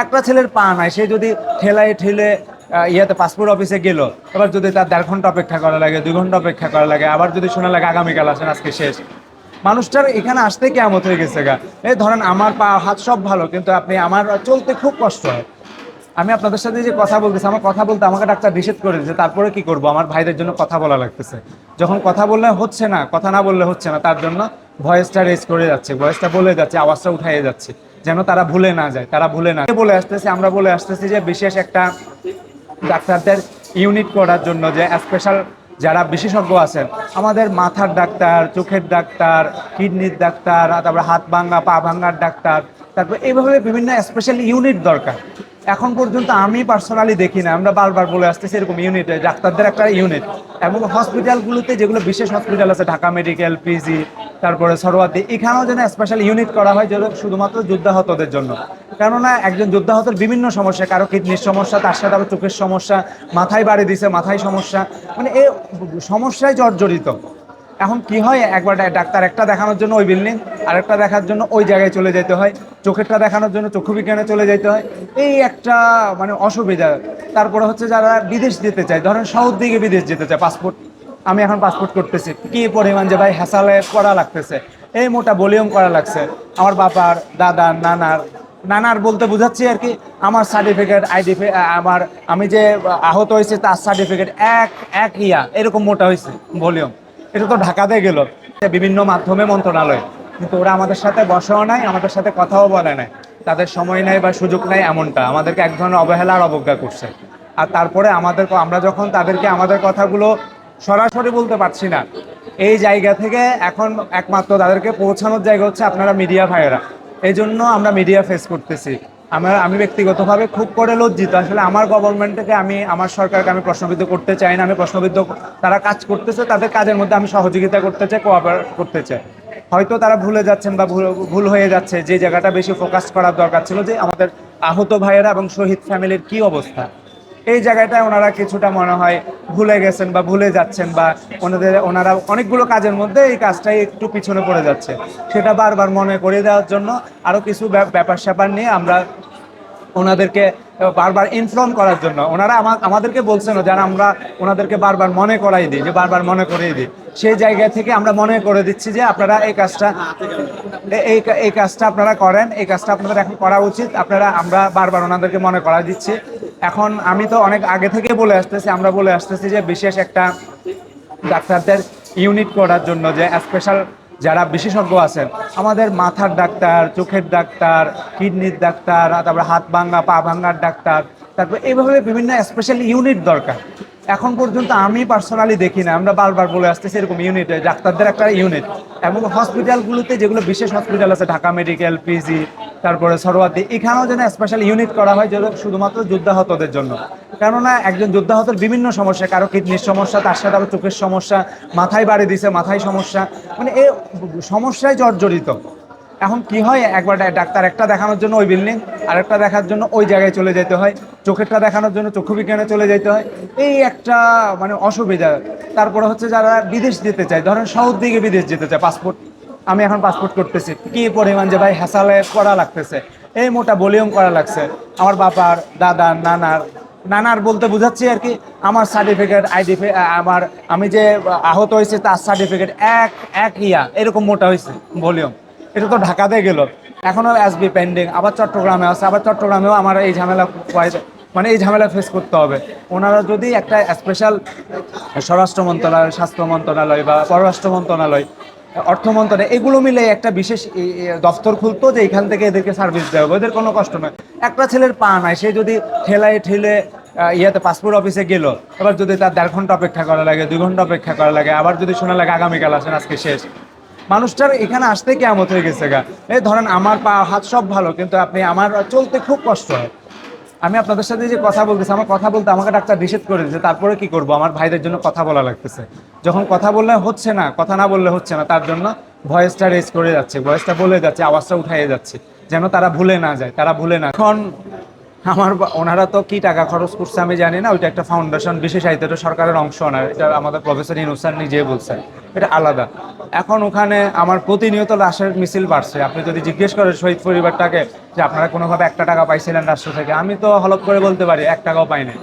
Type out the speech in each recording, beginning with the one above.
একটা ছেলের পা নাই, সে যদি ঠেলায় ঠেলে ইয়েতে পাসপোর্ট অফিসে গেল, এবার যদি তার দেড় ঘণ্টা অপেক্ষা করা লাগে, দুই ঘণ্টা অপেক্ষা করা লাগে, আবার যদি শোনা লাগে আগামীকাল আসেন, আজকে শেষ। মানুষটার এখানে আসতে কেমত হয়ে গেছে গা। এই ধরেন আমার পা, হাত সব ভালো, কিন্তু আপনি আমার চলতে খুব কষ্ট হয়। আমি আপনাদের সাথে যে কথা বলতেছি, আমার কথা বলতে আমাকে ডাক্তার নিষেধ করে দিচ্ছে তারপরে কি করব? আমার ভাইদের জন্য কথা বলা লাগতেছে। যখন কথা বললে হচ্ছে না, কথা না বললে হচ্ছে না, তার জন্য ভয়েসটা রেজ করে যাচ্ছে ভয়েসটা বলে যাচ্ছে, আওয়াজটা উঠাইয়ে যাচ্ছে। যেন তারা ভুলে না যায়, তারা ভুলে না বলে আসতেছি, আমরা বলে আসতেছি যে বিশেষ একটা ডাক্তারদের ইউনিট করার জন্য যে স্পেশাল যারা বিশেষজ্ঞ আছেন, আমাদের মাথার ডাক্তার, চোখের ডাক্তার, কিডনির ডাক্তার, তারপরে হাত ভাঙা পা ভাঙার ডাক্তার, তারপর এইভাবে বিভিন্ন স্পেশাল ইউনিট দরকার। এখন পর্যন্ত আমি পার্সোনালি দেখি না আমরা বারবার বলে আসতেছি এরকম ইউনিট ডাক্তারদের একটা ইউনিট এবং হসপিটালগুলোতে যেগুলো বিশেষ হসপিটাল আছে, ঢাকা মেডিকেল পিজি তারপরে সরোয়াদি এখানেও যেন স্পেশাল ইউনিট করা হয় যেটা শুধুমাত্র যুদ্ধাহতদের জন্য। কেননা একজন যুদ্ধাহতের বিভিন্ন সমস্যা, কারও কিডনির সমস্যা, তার সাথে আবার চোখের সমস্যা, মাথায় বাড়ি দিছে, মাথায় সমস্যা। মানে এ সমস্যায় জর্জরিত। এখন কি হয়? একবার ডাক্তার একটা দেখানোর জন্য ওই বিল্ডিং আরেকটা দেখার জন্য ওই জায়গায় চলে যেতে হয়। চোখেরটা দেখানোর জন্য চক্ষু বিজ্ঞানে চলে যেতে হয়। এই একটা মানে অসুবিধা। তারপরে হচ্ছে যারা বিদেশ যেতে চায়, ধরেন সাউথ দিকে বিদেশ যেতে চায় পাসপোর্ট আমি এখন পাসপোর্ট করতেছি। কি পরিমাণ যে ভাই হ্যাসালে করা লাগতেছে? এই মোটা ভলিউম করা লাগছে। আমার বাবার, দাদার, নানার নানার বলতে বুঝাচ্ছি আর কি, আমার সার্টিফিকেট আইডি আমার, আমি যে আহত হয়েছে তার সার্টিফিকেট এক এক ইয়া, এরকম মোটা হয়েছে ভলিউম এটা তো ঢাকাতে গেল। বিভিন্ন মাধ্যমে মন্ত্রণালয়। কিন্তু ওরা আমাদের সাথে বসাও নাই, আমাদের সাথে কথাও বলে নাই। তাদের সময় নাই বা সুযোগ নাই এমনটা। আমাদেরকে এক ধরনের অবহেলা আর অবজ্ঞা করছে। আর তারপরে আমাদের আমরা যখন তাদেরকে আমাদের কথাগুলো সরাসরি বলতে পারছি না, এই জায়গা থেকে এখন একমাত্র তাদেরকে পৌঁছানোর জায়গা হচ্ছে আপনারা মিডিয়া ভাইয়েরা। এই জন্য আমরা মিডিয়া ফেস করতেছি। আমরা, আমি ব্যক্তিগতভাবে খুব করে লজ্জিত। আসলে আমার গভর্নমেন্ট থেকে আমি, আমার সরকারকে আমি প্রশ্নবিদ্ধ করতে চাই না। আমি প্রশ্নবিদ্ধ তারা কাজ করতেছে, তাদের কাজের মধ্যে আমি সহযোগিতা করতে চাই কোঅপারেট করতে চাই। হয়তো তারা ভুলে যাচ্ছেন বা ভুল ভুল হয়ে যাচ্ছে, যে জায়গাটা বেশি ফোকাস করার দরকার ছিল, যে আমাদের আহত ভাইয়েরা এবং শহীদ ফ্যামিলির কি অবস্থা। এই জায়গাটায় ওনারা কিছুটা মনে হয় ভুলে গেছেন বা ভুলে যাচ্ছেন বা ওনাদের, ওনারা অনেকগুলো কাজের মধ্যে এই কাজটাই একটু পিছনে পড়ে যাচ্ছে। সেটা বারবার মনে করিয়ে দেওয়ার জন্য আরও কিছু ব্যাপ- ব্যাপার স্যাপার নিয়ে আমরা ওনাদেরকে বারবার ইনফর্ম করার জন্য। ওনারা আমা- আমাদেরকে বলছেন যারা আমরা ওনাদেরকে বারবার মনে করাই দিই, যে বারবার মনে করিয়ে দিই। সেই জায়গা থেকে আমরা মনে করে দিচ্ছি যে, আপনারা এই কাজটা, এই এই কাজটা আপনারা করেন, এই কাজটা আপনাদের এখন করা উচিত। আপনারা, আমরা বারবার ওনাদেরকে মনে করা দিচ্ছি। এখন আমি তো অনেক আগে থেকে বলে আসতেছি, আমরা বলে আসতেছি যে বিশেষ একটা ডাক্তারদের ইউনিট করার জন্য যে স্পেশাল যারা বিশেষজ্ঞ আছেন, আমাদের মাথার ডাক্তার, চোখের ডাক্তার, কিডনির ডাক্তার, তারপরে হাত ভাঙা পা ভাঙার ডাক্তার, তারপরে এইভাবে বিভিন্ন স্পেশাল ইউনিট দরকার। এখন পর্যন্ত আমি পার্সোনালি দেখি না আমরা বারবার বলে আসতেছি এরকম ইউনিট ডাক্তারদের একটা ইউনিট এবং হসপিটালগুলোতে যেগুলো বিশেষ হসপিটাল আছে, ঢাকা মেডিকেল পিজি তারপরে সরোয়াদি এখানেও যেন স্পেশাল ইউনিট করা হয় যেটা শুধুমাত্র যুদ্ধাহতদের জন্য। কেননা একজন যুদ্ধাহতের বিভিন্ন সমস্যা, কারও কিডনির সমস্যা, তার সাথে আবার চোখের সমস্যা, মাথায় বাড়ি দিছে, মাথায় সমস্যা। মানে এ সমস্যায় জর্জরিত। এখন কি হয়? একবার ডাক্তার একটা দেখানোর জন্য ওই বিল্ডিং আরেকটা দেখার জন্য ওই জায়গায় চলে যেতে হয়। চোখেরটা দেখানোর জন্য চক্ষু বিজ্ঞানে চলে যেতে হয়। এই একটা মানে অসুবিধা। তারপরে হচ্ছে যারা বিদেশ যেতে চায়, ধরেন সাউথ দিকে বিদেশ যেতে চায় পাসপোর্ট আমি এখন পাসপোর্ট করতেছি। কি পরিমাণ যে ভাই হ্যাসালে করা লাগতেছে? এই মোটা ভলিউম করা লাগছে। আমার বাবার, দাদার, নানার নানার বলতে বুঝাচ্ছি আর কি, আমার সার্টিফিকেট আইডি আমার, আমি যে আহত হয়েছে তার সার্টিফিকেট এক এক ইয়া, এরকম মোটা হয়েছে ভলিউম এটা তো ঢাকাতে গেল। এখনও এসবি পেন্ডিং আবার চট্টগ্রামে আছে। আবার চট্টগ্রামেও আমার এই ঝামেলা মানে এই ঝামেলা ফেস করতে হবে। ওনারা যদি একটা স্পেশাল স্বরাষ্ট্র মন্ত্রণালয়, স্বাস্থ্য মন্ত্রণালয় বা পররাষ্ট্র মন্ত্রণালয়, অর্থ মন্ত্রণালয়, এগুলো মিলে একটা বিশেষ ই- খুলতো যে এখান থেকে এদেরকে সার্ভিস দেওয়া হবে। এদের কোনো কষ্ট নয়। একটা ছেলের পা নাই। সে যদি ঠেলায় ঠেলে ইয়েতে পাসপোর্ট অফিসে গেল, এবার যদি তার দেড় ঘণ্টা অপেক্ষা করা লাগে, দুই ঘণ্টা অপেক্ষা করা লাগে, আবার যদি শোনা লাগে আগামীকাল আসেন, আজকে শেষ। মানুষটার এখানে আসতে কেমত হয়ে গেছে গা। এই ধরেন আমার পা, হাত সব ভালো, কিন্তু আপনি আমার চলতে খুব কষ্ট হয়। আমি আপনাদের সাথে যে কথা বলতেছি, আমার কথা বলতে আমাকে ডাক্তার নিষেধ করে দিয়েছে, তারপরে কি করব? আমার ভাইদের জন্য কথা বলা লাগতেছে। যখন কথা বললে হচ্ছে না, কথা না বললে হচ্ছে না, তার জন্য ভয়েসটা রেজ করে যাচ্ছে, ভয়েসটা বলে যাচ্ছে, আওয়াজটা উঠাইয়ে যাচ্ছে, যেন তারা ভুলে না যায়, তারা ভুলে না এখন আমার ওনারা তো কি টাকা খরচ করছে আমি জানি না, ওইটা একটা ফাউন্ডেশন বিশেষায়িত, এটা সরকারের অংশ না, এটা আমাদের প্রফেসর ইনুসার নিজে বলছেন। এটা আলাদা। এখন ওখানে আমার প্রতিনিয়ত লাশের মিছিল বাড়ছে। আপনি যদি জিজ্ঞেস করেন শহীদ পরিবারটাকে যে আপনারা কোনোভাবে একটা টাকা পাইছিলেন রাষ্ট্র থেকে, আমি তো হলপ করে বলতে পারি, এক টাকাও পাইনি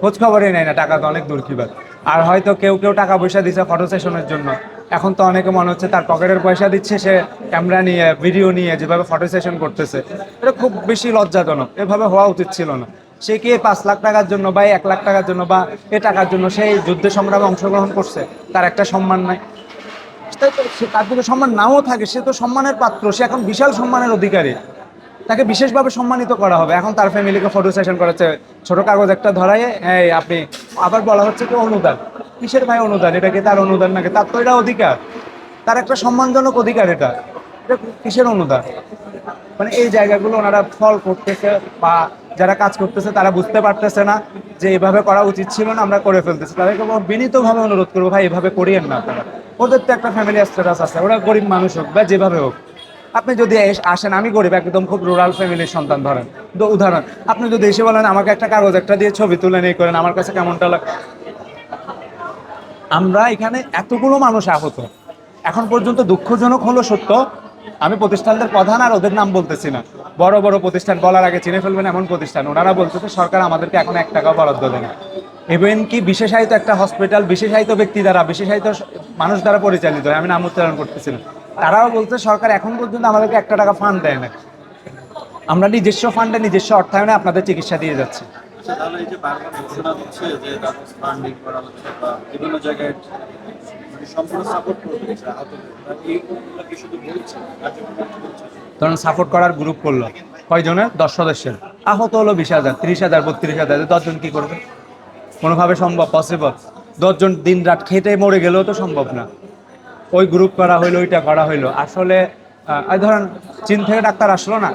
খোঁজ খবরই নেই না, টাকা তো অনেক দূর কিবার আর হয়তো কেউ কেউ টাকা পয়সা দিচ্ছে ফটো সেশনের জন্য। এখন তো অনেকে মনে হচ্ছে তার পকেটের পয়সা দিচ্ছে, সে ক্যামেরা নিয়ে ভিডিও নিয়ে যেভাবে ফটো সেশন করতেছে। এটা খুব বেশি লজ্জাজনক। এভাবে হওয়া উচিত ছিল না। সে কি পাঁচ লাখ টাকার জন্য বা এক লাখ টাকার জন্য বা এ টাকার জন্য সেই যুদ্ধে সংগ্রামে অংশগ্রহণ করছে? তার একটা সম্মান নাই। সে তার যদি সম্মান নাও থাকে, সে তো সম্মানের পাত্র, সে এখন বিশাল সম্মানের অধিকারী। তাকে বিশেষভাবে সম্মানিত করা হবে। এখন তার ফ্যামিলিকে ফটো সেশন করেছে ছোট কাগজ একটা ধরাই এই, আপনি আবার বলা হচ্ছে কি অনুদান। কিসের ভাই অনুদান? এটা কি তার অনুদান নাকি? তার তো এটা অধিকার। তার একটা সম্মানজনক অধিকার এটা। এটা কিসের অনুদান? মানে এই জায়গাগুলো ওনারা ফল করতেছে বা যারা কাজ করতেছে তারা বুঝতে পারতেছে না যে এভাবে করা উচিত ছিল না, আমরা করে ফেলতেছি। তাদেরকে বিনীতভাবে অনুরোধ করব, ভাই, এভাবে করিয়েন না ওদের তো একটা ফ্যামিলি স্ট্যাটাস আছে, ওরা গরিব মানুষ হোক বা যেভাবে হোক। আপনি যদি আসেন, আমি গরিব, একদম খুব রুরাল ফ্যামিলির সন্তান, ধরেন। উদাহরণ, আপনি যদি এসে বলেন, আমাকে একটা কাগজ, একটা দিয়ে ছবি তুলে নিয়ে করেন, আমার কাছে কেমনটা লাগে আমরা এখানে এতগুলো মানুষ আহত। এখন পর্যন্ত দুঃখজনক হলো সত্য, আমি প্রতিষ্ঠানদের প্রধান আর ওদের নাম বলতেছি না। বড় বড় প্রতিষ্ঠান বলার আগে চিনে ফেলবেন এমন প্রতিষ্ঠান। ওনারা বলতেছে সরকার আমাদেরকে এখন এক টাকাও বরাদ্দ দেয় না। ইভেন কি বিশেষায়িত একটা হসপিটাল বিশেষায়িত ব্যক্তি দ্বারা বিশেষায়িত মানুষ দ্বারা পরিচালিত হয় আমি নাম উচ্চারণ করতেছি না। তারাও বলছে সরকার এখন পর্যন্ত আমাদেরকে একটা টাকা ফান্ড দেয় না। আমরা নিজস্ব ফান্ডে নিজস্ব অর্থায়নে আপনাদের চিকিৎসা দিয়ে যাচ্ছি। আচ্ছা, মানে বলছে? ধরুন সাপোর্ট করার গ্রুপ করল। কয়জনের? দশ সদস্যের। আহত হলো বিশ হাজার, তিরিশ হাজার, বত্রিশ হাজার। দশজন কী করবে? কোনোভাবে সম্ভব পসিবল দশজন দিন রাত খেটে মরে গেলেও তো সম্ভব না। ওই গ্রুপ করা হইল, ওইটা করা হইল। আসলে এই ধরেন চীন থেকে ডাক্তার আসলো না?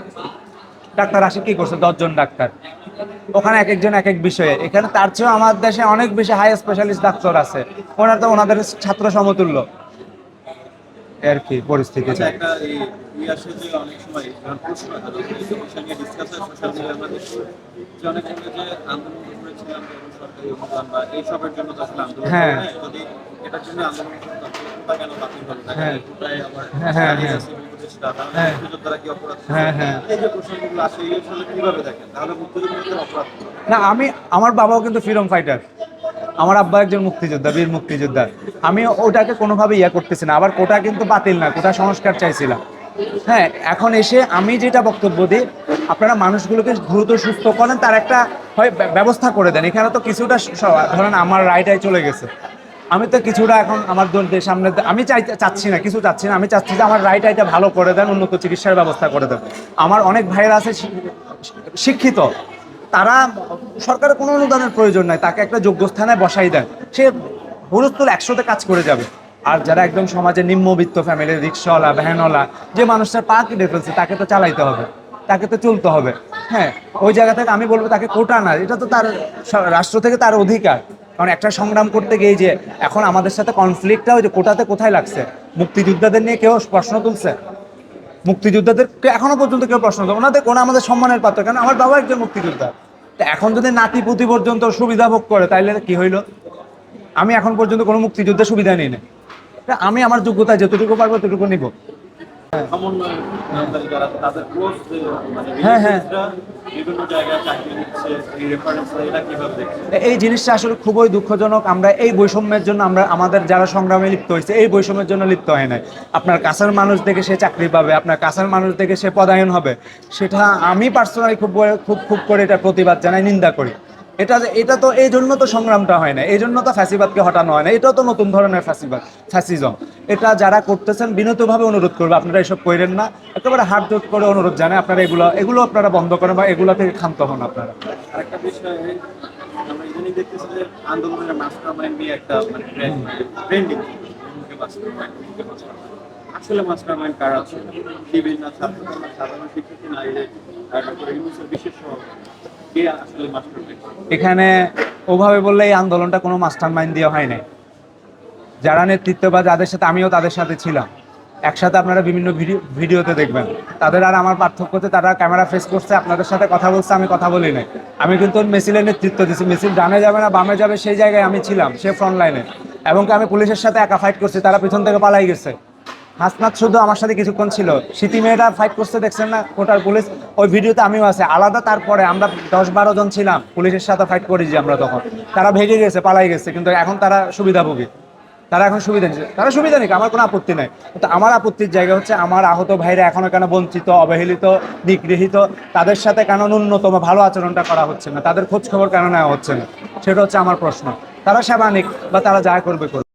ডাক্তার আসে কী করছে? দশজন ডাক্তার। ওখানে এক একজন এক এক বিষয়ে। এখানে তার চেয়েও আমার দেশে অনেক বেশি হাই স্পেশালিস্ট ডাক্তার আছে। ওনার তো ওনাদের ছাত্র সমতুল্য। আর কি পরিস্থিতি হয় না? আমি আমার বাবাও কিন্তু ফ্রিডম ফাইটার আমার আব্বা একজন মুক্তিযোদ্ধা, বীর মুক্তিযোদ্ধা। আমি ওটাকে কোনোভাবে ইয়া করতেছি না। আবার কোটা কিন্তু বাতিল না, কোটা সংস্কার চাইছিলাম। হ্যাঁ এখন এসে আমি যেটা বক্তব্য দিই, আপনারা মানুষগুলোকে দ্রুত সুস্থ করেন, তার একটা হয় ব্যবস্থা করে দেন। এখানে তো কিছুটা ধরেন আমার রায়টাই চলে গেছে। আমি তো কিছুটা এখন আমার দলদের সামনে আমি চাই, চাচ্ছি না, কিছু চাচ্ছি না। আমি চাচ্ছি যে আমার রাইট আইটা ভালো করে দেন, উন্নত চিকিৎসার ব্যবস্থা করে দেন। আমার অনেক ভাইয়েরা আছে শিক্ষিত। তারা সরকারের কোনো অনুদানের প্রয়োজন নাই, তাকে একটা যোগ্য স্থানে বসাই দেন। সে হুরস্তুল একশোতে কাজ করে যাবে। আর যারা একদম সমাজে নিম্নবিত্ত ফ্যামিলির রিক্সাওয়ালা ভ্যানওয়ালা যে মানুষটার পা কেটে ফেলছে, তাকে তো চালাইতে হবে, তাকে তো চলতে হবে। হ্যাঁ ওই জায়গা থেকে আমি বলব তাকে কোটা না, এটা তো তার রাষ্ট্র থেকে তার অধিকার। কারণ একটা সংগ্রাম করতে গিয়ে যে এখন আমাদের সাথে কনফ্লিক্টটা ওই যে কোটাতে কোথায় লাগছে? মুক্তিযোদ্ধাদের নিয়ে কেউ প্রশ্ন তুলছে? মুক্তিযোদ্ধাদের এখনও পর্যন্ত কেউ প্রশ্ন করব ওনাদের কোনো আমাদের সম্মানের পাত্র, কেন? আমার বাবা একজন মুক্তিযোদ্ধা। তা এখন যদি নাতি পুঁতি পর্যন্ত সুবিধা ভোগ করে, তাইলে কি হইল? আমি এখন পর্যন্ত কোনো মুক্তিযুদ্ধের সুবিধা নিই না আমি আমার যোগ্যতা যতটুকু পারব ততটুকু নিব। হ্যাঁ, হ্যাঁ। এই জিনিসটা আসলে খুবই দুঃখজনক। আমরা এই বৈষম্যের জন্য আমরা আমাদের যারা সংগ্রামে লিপ্ত হয়েছে এই বৈষম্যের জন্য লিপ্ত হয় নাই। আপনার কাছের মানুষ দেখে সে চাকরি পাবে আপনার কাছের মানুষ দেখে সে পদায়ন হবে। সেটা আমি পার্সোনালি খুব খুব খুব করে এটা প্রতিবাদ জানাই নিন্দা করি। এটা এটা তো এই জন্য তো সংগ্রামটা হয় না, এই জন্য তো ফ্যাসিবাদকে হটানো হয় না, এটাও তো নতুন ধরনের ফ্যাসিবাদ, ফ্যাসিজম। এটা যারা করতেছেন, বিনীতভাবে অনুরোধ করবে, আপনারা এসব করেন না, একেবারে হাত জোট করে অনুরোধ জানে আপনারা এগুলো এগুলো আপনারা বন্ধ করেন বা এগুলো থেকে ক্ষান্ত হন আপনারা। আরেকটা বিষয় আন্দোলনের মাস্টার মাইন্ড নিয়ে একটা মানে ট্রেন্ডিং আসলে মাস্টার মাইন্ড কারা ছিল বিভিন্ন ছাত্র সাধারণ শিক্ষার্থী, নারীদের বিশেষ এখানে ওভাবে বললে এই আন্দোলনটা কোনো মাস্টার মাইন্ড দিয়ে হয় নাই। যারা নেতৃত্ব বা যাদের সাথে আমিও তাদের সাথে ছিলাম। একসাথে আপনারা বিভিন্ন ভিডিওতে দেখবেন। তাদের আর আমার পার্থক্যতে তারা ক্যামেরা ফেস করছে, আপনাদের সাথে কথা বলছে, আমি কথা বলি নাই। আমি কিন্তু মেসিলের নেতৃত্ব দিচ্ছি মেসিল ডানে যাবে না, বামে যাবে, সেই জায়গায় আমি ছিলাম, সে ফ্রন্ট লাইনে এবং আমি পুলিশের সাথে একা ফাইট করছি, তারা পিছন থেকে পালাই গেছে। হাসনাত শুধু আমার সাথে কিছুক্ষণ ছিল। স্মৃতি মেয়েটা ফাইট করতে দেখছেন না? কোটার পুলিশ। ওই ভিডিওতে আমিও আছে। আলাদা তারপরে আমরা দশ বারো জন ছিলাম। পুলিশের সাথে ফাইট করেছি আমরা তখন। তারা ভেগে গেছে, পালাই গেছে, কিন্তু এখন তারা সুবিধাভোগী। তারা এখন সুবিধা নিচ্ছে। তারা সুবিধা নিক, আমার কোনো আপত্তি নাই। কিন্তু আমার আপত্তির জায়গা হচ্ছে আমার আহত ভাইরা এখনও কেন বঞ্চিত, অবহেলিত, নিগৃহীত? তাদের সাথে কেন ন্যূনতম ভালো আচরণটা করা হচ্ছে না? তাদের খোঁজ খবর কেন নেওয়া হচ্ছে না? সেটা হচ্ছে আমার প্রশ্ন। তারা সেবা নিক বা তারা যা করবে করবে